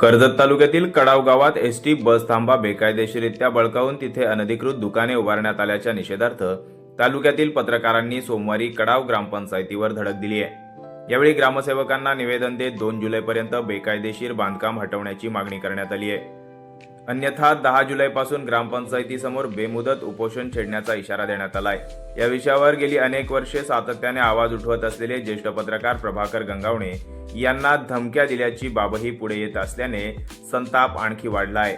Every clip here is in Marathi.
कर्जत तालुक्यातील कडाव गावात एस टी बस थांबा बेकायदेशीरित्या बळकावून तिथे अनधिकृत दुकाने उभारण्यात आल्याच्या निषेधार्थ तालुक्यातील पत्रकारांनी सोमवारी कडाव ग्रामपंचायतीवर धडक दिली आहे. यावेळी ग्रामसेवकांना निवेदन देत दोन जुलैपर्यंत बेकायदेशीर बांधकाम हटवण्याची मागणी करण्यात आली आहे. अन्यथा दहा जुलैपासून ग्रामपंचायतीसमोर बेमुदत उपोषण छेडण्याचा इशारा देण्यात आलाय. या विषयावर गेली अनेक वर्षे सातत्याने आवाज उठवत असलेले ज्येष्ठ पत्रकार प्रभाकर गंगावणे यांना धमक्या दिल्याची बाबही पुढे येत असल्याने संताप आणखी वाढला आहे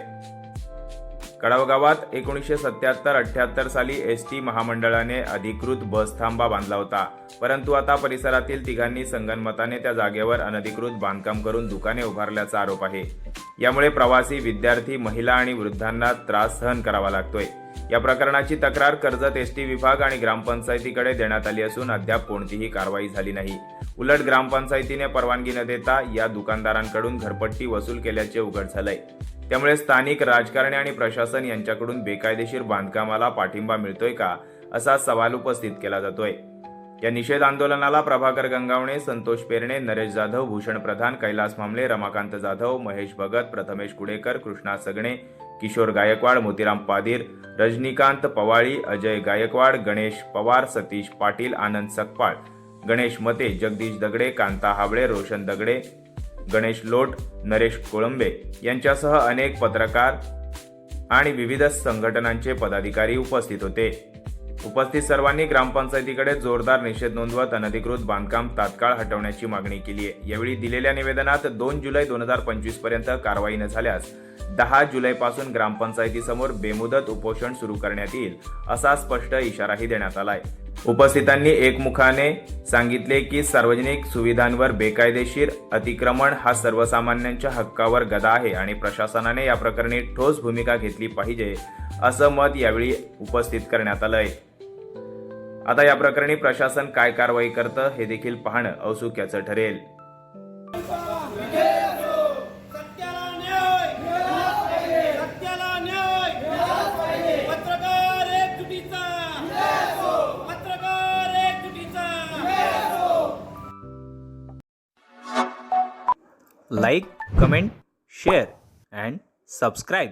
कडाव गावात एकोणीसशे सत्याहत्तर अठ्याहत्तर साली एस टी महामंडळाने अधिकृत बस थांबा बांधला होता. परंतु आता परिसरातील तिघांनी संगनमताने त्या जागेवर अनधिकृत बांधकाम करून दुकाने उभारल्याचा आरोप आहे. यामुळे प्रवासी विद्यार्थी महिला आणि वृद्धांना त्रास सहन करावा लागतोय. या प्रकरणाची तक्रार कर्जत एस टी विभाग आणि ग्रामपंचायतीकडे देण्यात आली असून अद्याप कोणतीही कारवाई झाली नाही. उलट ग्रामपंचायतीने परवानगी न देता या दुकानदारांकडून घरपट्टी वसूल केल्याचे उघड झालंय. त्यामुळे स्थानिक राजकारणी आणि प्रशासन यांच्याकडून बेकायदेशीर बांधकामाला पाठिंबा मिळतोय का असा सवाल उपस्थित केला जातोय. या निषेध आंदोलनाला प्रभाकर गंगावणे संतोष पेरणे नरेश जाधव भूषण प्रधान कैलास मामले रमाकांत जाधव महेश भगत प्रथमेश कुडेकर कृष्णा सगणे किशोर गायकवाड मोतीराम पाधीर रजनीकांत पवाळी अजय गायकवाड गणेश पवार सतीश पाटील आनंद सकपाळ गणेश मते जगदीश दगडे कांता हावळे रोशन दगडे गणेश लोट नरेश कोळंबे यांच्यासह अनेक पत्रकार आणि विविध संघटनांचे पदाधिकारी उपस्थित होते. उपस्थित सर्वांनी ग्रामपंचायतीकडे जोरदार निषेध नोंदवत अनधिकृत बांधकाम तात्काळ हटवण्याची मागणी केली आहे. यावेळी दिलेल्या निवेदनात दोन जुलै दोन हजार पंचवीसपर्यंत कारवाई न झाल्यास दहा जुलैपासून ग्रामपंचायतीसमोर बेमुदत उपोषण सुरू करण्यात येईल असा स्पष्ट इशाराही देण्यात आलाय. उपस्थितांनी एकमुखाने सांगितले की सार्वजनिक सुविधांवर बेकायदेशीर अतिक्रमण हा सर्वसामान्यांच्या हक्कावर गदा आहे आणि प्रशासनाने या प्रकरणी ठोस भूमिका घेतली पाहिजे असं मत यावेळी उपस्थित करण्यात आलं आहे आता या प्रकरणी प्रशासन काय कारवाई करतं हे देखील पाहणं औत्सुक्याचं ठरेल. Like comment share and subscribe.